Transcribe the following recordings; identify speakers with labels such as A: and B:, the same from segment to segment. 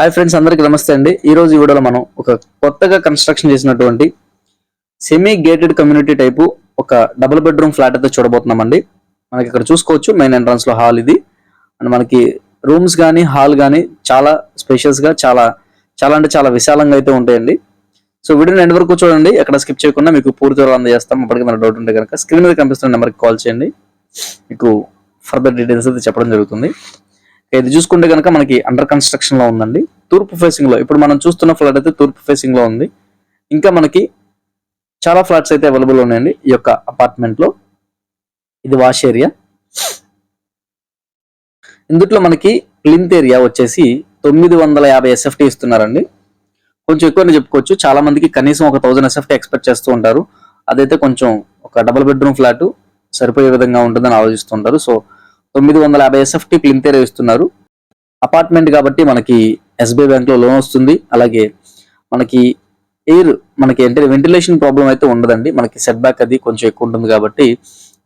A: Hi friends అందరికీ నమస్తే అండి. ఈ రోజు ఈ వీడియోలో మనం ఒక కొత్తగా కన్స్ట్రక్షన్ చేసినటువంటి సెమీ గేటెడ్ కమ్యూనిటీ టైపు ఒక డబుల్ బెడ్రూమ్ ఫ్లాట్ అయితే చూడబోతున్నామండి. మనకి ఇక్కడ చూసుకోవచ్చు మెయిన్ ఎంట్రన్స్లో హాల్ ఇది. అండ్ మనకి రూమ్స్ కానీ హాల్ కానీ చాలా స్పేషియస్గా చాలా చాలా అంటే చాలా విశాలంగా అయితే ఉంటాయండి. సో వీడియోని ఎండ్ వరకు చూడండి ఎక్కడ స్కిప్ చేయకుండా మీకు పూర్తి వివరాలు అందజేస్తాం. అప్పటికి మన డౌట్ ఉంటే కనుక స్క్రీన్ మీద కనిపిస్తున్న నెంబర్కి కాల్ చేయండి. మీకు ఫర్దర్ డీటెయిల్స్ అయితే చెప్పడం జరుగుతుంది. ఇది చూసుకుంటే కనుక మనకి అండర్ కన్స్ట్రక్షన్లో ఉందండి. తూర్పు ఫేసింగ్లో ఇప్పుడు మనం చూస్తున్న ఫ్లాట్ అయితే తూర్పు ఫేసింగ్లో ఉంది. ఇంకా మనకి చాలా ఫ్లాట్స్ అయితే అవైలబుల్ ఉన్నాయండి ఈ యొక్క అపార్ట్మెంట్లో. ఇది వాష్ ఏరియా ఇందుట్లో మనకి క్లింత్ ఏరియా వచ్చేసి తొమ్మిది వందల యాభై ఎస్ఎఫ్టీ ఇస్తున్నారండి. కొంచెం ఎక్కువనే చెప్పుకోవచ్చు. చాలా మందికి కనీసం ఒక థౌసండ్ ఎస్ఎఫ్టీ ఎక్స్పెక్ట్ చేస్తూ ఉంటారు. అదైతే కొంచెం ఒక డబుల్ బెడ్రూమ్ ఫ్లాట్ సరిపోయే విధంగా ఉంటుందని ఆలోచిస్తుంటారు సో తొమ్మిది వందల యాభై ఎస్ఎఫ్టీ ప్లింత్ ఇస్తున్నారు అపార్ట్మెంట్ కాబట్టి మనకి ఎస్బీఐ బ్యాంక్లో లోన్ వస్తుంది. అలాగే మనకి ఎయిర్ మనకి అంటే వెంటిలేషన్ ప్రాబ్లం అయితే ఉండదండి. మనకి సెట్ బ్యాక్ అది కొంచెం ఎక్కువ ఉంటుంది కాబట్టి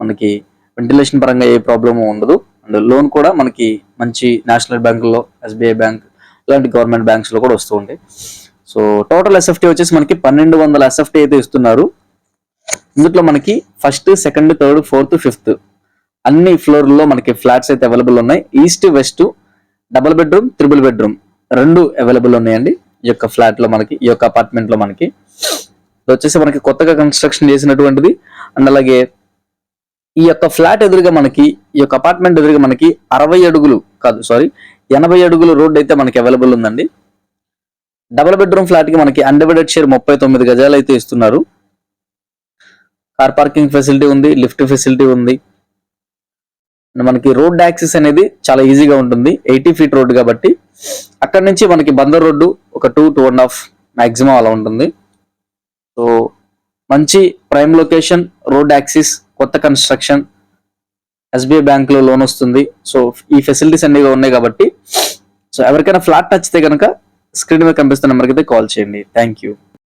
A: మనకి వెంటిలేషన్ పరంగా ఏ ప్రాబ్లమ్ ఉండదు. అండ్ లోన్ కూడా మనకి మంచి నేషనల్ బ్యాంకులో ఎస్బీఐ బ్యాంక్ ఇలాంటి గవర్నమెంట్ బ్యాంక్స్లో కూడా వస్తూ ఉంటాయి. సో టోటల్ ఎస్ఎఫ్టీ వచ్చేసి మనకి పన్నెండు వందల ఎస్ఎఫ్టీ అయితే ఇస్తున్నారు. ఇందులో మనకి first second third fourth fifth అన్ని ఫ్లోర్లో మనకి ఫ్లాట్స్ అయితే అవైలబుల్ ఉన్నాయి. East west double bedroom triple bedroom రెండు అవైలబుల్ ఉన్నాయండి ఈ యొక్క ఫ్లాట్లో మనకి ఈ యొక్క అపార్ట్మెంట్లో మనకి వచ్చేసి మనకి కొత్తగా కన్స్ట్రక్షన్ చేసినటువంటిది. అండ్ అలాగే ఈ యొక్క ఫ్లాట్ ఎదురుగా మనకి ఈ యొక్క అపార్ట్మెంట్ ఎదురుగా మనకి అరవై అడుగులు కాదు సారీ ఎనభై అడుగులు రోడ్ అయితే మనకి అవైలబుల్ ఉందండి. డబుల్ బెడ్రూమ్ ఫ్లాట్కి మనకి అన్డివైడెడ్ షేర్ ముప్పై తొమ్మిది గజాలు అయితే ఇస్తున్నారు. కార్ పార్కింగ్ ఫెసిలిటీ ఉంది లిఫ్ట్ ఫెసిలిటీ ఉంది. మనకి రోడ్ యాక్సెస్ అనేది చాలా ఈజీగా ఉంటుంది. ఎయిటీ ఫీట్ రోడ్ కాబట్టి అక్కడ నుంచి మనకి బందర్ రోడ్డు ఒక two two and half maximum అలా ఉంటుంది. సో మంచి ప్రైమ్ లొకేషన్ రోడ్ యాక్సిస్ కొత్త కన్స్ట్రక్షన్ ఎస్బీఐ బ్యాంకులో లోన్ వస్తుంది. సో ఈ ఫెసిలిటీస్ అన్ని ఉన్నాయి కాబట్టి సో ఎవరికైనా ఫ్లాట్ నచ్చితే కనుక స్క్రీన్ మీద కనిపిస్తున్న నెంబర్కి అయితే కాల్ చేయండి. Thank you.